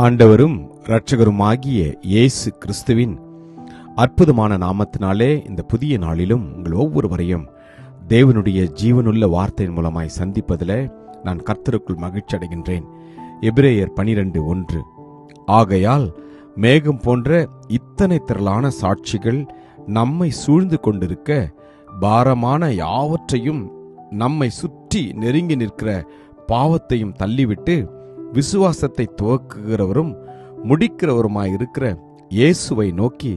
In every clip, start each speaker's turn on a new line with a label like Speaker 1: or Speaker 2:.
Speaker 1: ஆண்டவரும் இரட்சகருமாகிய இயேசு கிறிஸ்துவின் அற்புதமான நாமத்தினாலே இந்த புதிய நாளிலும் உங்கள் ஒவ்வொருவரையும் தேவனுடைய ஜீவனுள்ள வார்த்தையின் மூலமாய் சந்திப்பதில் நான் கர்த்தருக்குள் மகிழ்ச்சி அடைகின்றேன். எபிரேயர் பனிரெண்டு ஒன்று. ஆகையால் மேகம் போன்ற இத்தனை திரளான சாட்சிகள் நம்மை சூழ்ந்து கொண்டிருக்க பாரமான யாவற்றையும் நம்மை சுற்றி நெருங்கி நிற்கிற பாவத்தையும் தள்ளிவிட்டு விசுவாசத்தை துவக்குகிறவரும் முடிக்கிறவருமாய் இருக்கிற இயேசுவை நோக்கி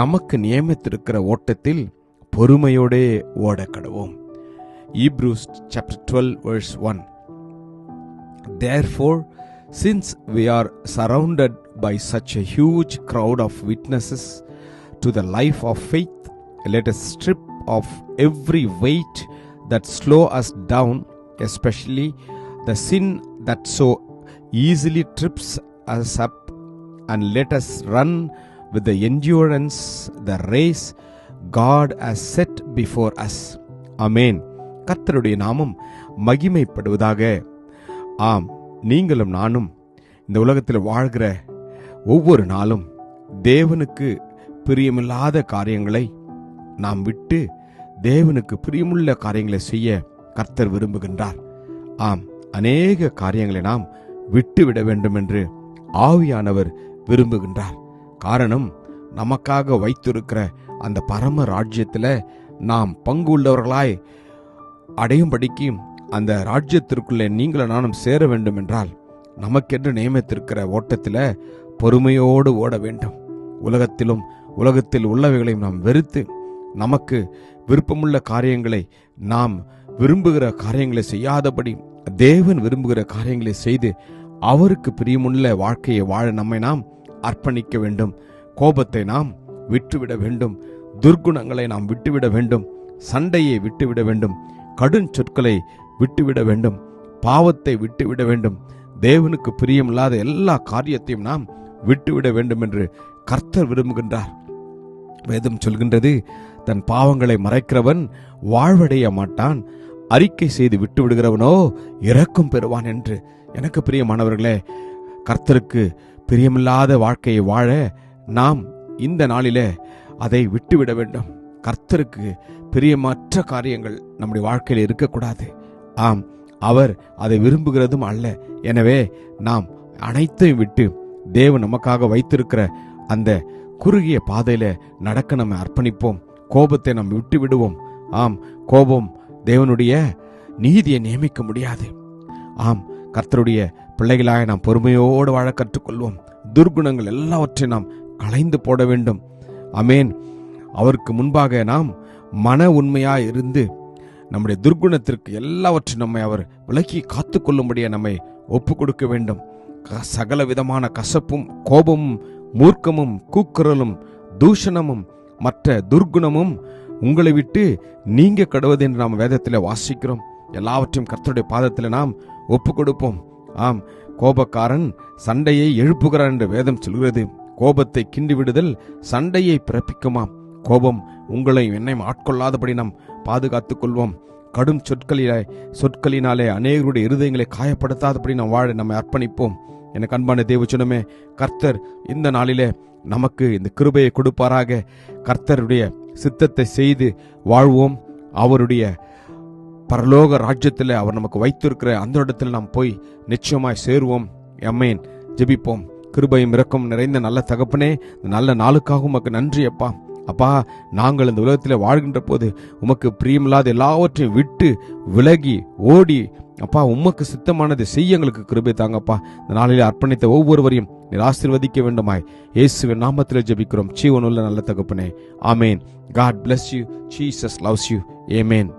Speaker 1: நமக்கு நியமித்திருக்கிற ஓட்டத்தில் பொறுமையோடே ஓட கடவோம் Hebrews chapter 12 verse 1 Therefore since we are surrounded by such a huge crowd of witnesses to the life of faith let us strip off every weight that slow us down especially the sin that so easily trips us up and let us run with the endurance the race God has set before us. Amen கர்த்தருடைய நாமம் மகிமைப்படுவதாக. ஆம் நீங்களும் நானும் இந்த உலகத்தில் வாழ்கிற ஒவ்வொரு நாளும் தேவனுக்கு பிரியமில்லாத காரியங்களை நாம் விட்டு தேவனுக்கு பிரியமுள்ள காரியங்களை செய்ய கர்த்தர் விரும்புகின்றார். ஆம் அநேக காரியங்களை நாம் விட்டுவிட வேண்டும் என்று ஆவியானவர் விரும்புகின்றார். காரணம் நமக்காக வைத்திருக்கிற அந்த பரம ராஜ்யத்தில் நாம் பங்கு உள்ளவர்களாய் அடையும்படிக்கு அந்த ராஜ்யத்திற்குள்ளே நீங்களும் நானும் சேர வேண்டும் என்றால் நமக்கென்று நியமித்திருக்கிற ஓட்டத்தில் பொறுமையோடு ஓட வேண்டும். உலகத்திலும் உலகத்தில் உள்ளவைகளையும் நாம் வெறுத்து நமக்கு விருப்பமுள்ள காரியங்களை நாம் விரும்புகிற காரியங்களை செய்யாதபடி தேவன் விரும்புகிற காரியங்களை செய்து அவருக்கு பிரியமுள்ள வாழ்க்கையை வாழ நம்மை நாம் அர்ப்பணிக்க வேண்டும். கோபத்தை நாம் விட்டுவிட வேண்டும். துர்க்குணங்களை நாம் விட்டுவிட வேண்டும். சண்டையை விட்டுவிட வேண்டும். கடும் சொற்களை விட்டுவிட வேண்டும். பாவத்தை விட்டுவிட வேண்டும். தேவனுக்கு பிரியமில்லாத எல்லா காரியத்தையும் நாம் விட்டுவிட வேண்டும் என்று கர்த்தர் விரும்புகின்றார். வேதம் சொல்கின்றது தன் பாவங்களை மறைக்கிறவன் வாழ்வடைய மாட்டான் அறிக்கை செய்து விட்டு விடுகிறவனோ இறக்கும் பெறுவான் என்று. எனக்கு பிரியமானவர்களே கர்த்தருக்கு பிரியமில்லாத வாழ்க்கையை வாழ நாம் இந்த நாளிலே அதை விட்டுவிட வேண்டும். கர்த்தருக்கு பிரியமற்ற காரியங்கள் நம்முடைய வாழ்க்கையில் இருக்கக்கூடாது. ஆம் அவர் அதை விரும்புகிறதும் அல்ல. எனவே நாம் அனைத்தையும் விட்டு தேவன் நமக்காக வைத்திருக்கிற அந்த குறுகிய பாதையில நடக்க நம்ம அர்ப்பணிப்போம். கோபத்தை நாம் விட்டு விடுவோம் ஆம் கோபம் தேவனுடைய நீதியை நியமிக்க முடியாது. ஆம் கர்த்தருடைய பிள்ளைகளாக நாம் பொறுமையோடு வாழ கற்றுக்கொள்வோம். துர்குணங்கள் எல்லாவற்றையும் நாம் களைந்து போட வேண்டும். அமேன் அவருக்கு முன்பாக நாம் மன உண்மையாக இருந்து நம்முடைய துர்குணத்திற்கு எல்லாவற்றையும் நம்மை அவர் விலக்கி காத்துக்கொள்ளும்படியே நம்மை ஒப்பு கொடுக்க வேண்டும். க- சகல விதமான கசப்பும் கோபமும் மூர்க்கமும் கூக்குரலும் தூஷணமும் மற்ற துர்குணமும் உங்களை விட்டு நீங்க கடுவது என்று நாம் வேதத்தில் வாசிக்கிறோம். எல்லாவற்றையும் கர்த்தருடைய பாதத்தில் நாம் ஒப்பு கொடுப்போம் ஆம் கோபக்காரன் சண்டையை எழுப்புகிறான் என்று வேதம் சொல்கிறது. கோபத்தை கிண்டி விடுதல் சண்டையை பிறப்பிக்குமாம் கோபம் உங்களை என்னையும் ஆட்கொள்ளாதபடி நாம் பாதுகாத்துக் கொள்வோம். கடும் சொற்களிலே சொற்களினாலே அநேகருடைய இருதயங்களை காயப்படுத்தாதபடி நாம் வாழ நம்மை அர்ப்பணிப்போம். எனக்கு அன்பான தேவச்சனமே கர்த்தர் இந்த நாளிலே நமக்கு இந்த கிருபையை கொடுப்பாராக. கர்த்தருடைய சித்தத்தை செய்து வாழ்வோம். அவருடைய பரலோக ராஜ்யத்தில் அவர் நமக்கு வைத்திருக்கிற அந்த இடத்துல நாம் போய் நிச்சயமாய் சேருவோம். எம்மேன் ஜெபிப்போம். கிருபையும் இறக்கும் நிறைந்த நல்ல தகப்பனே நல்ல நாளுக்காக உமக்கு நன்றி அப்பா. அப்பா நாங்கள் இந்த உலகத்தில் வாழ்கின்ற போது உமக்கு பிரியமில்லாத எல்லாவற்றையும் விட்டு விலகி ஓடி அப்பா உமக்கு சித்தமானது செய்ய எங்களுக்கு கிருபை தாங்கப்பா. இந்த நாளில் அர்ப்பணித்த ஒவ்வொருவரையும் நீர் ஆசீர்வதிக்க வேண்டுமாய். இயேசுவின் நாமத்தில் ஜெபிக்கிறோம். ஜீவனுள்ள நல்ல தகப்பனே. ஆமேன். God bless you Jesus loves you amen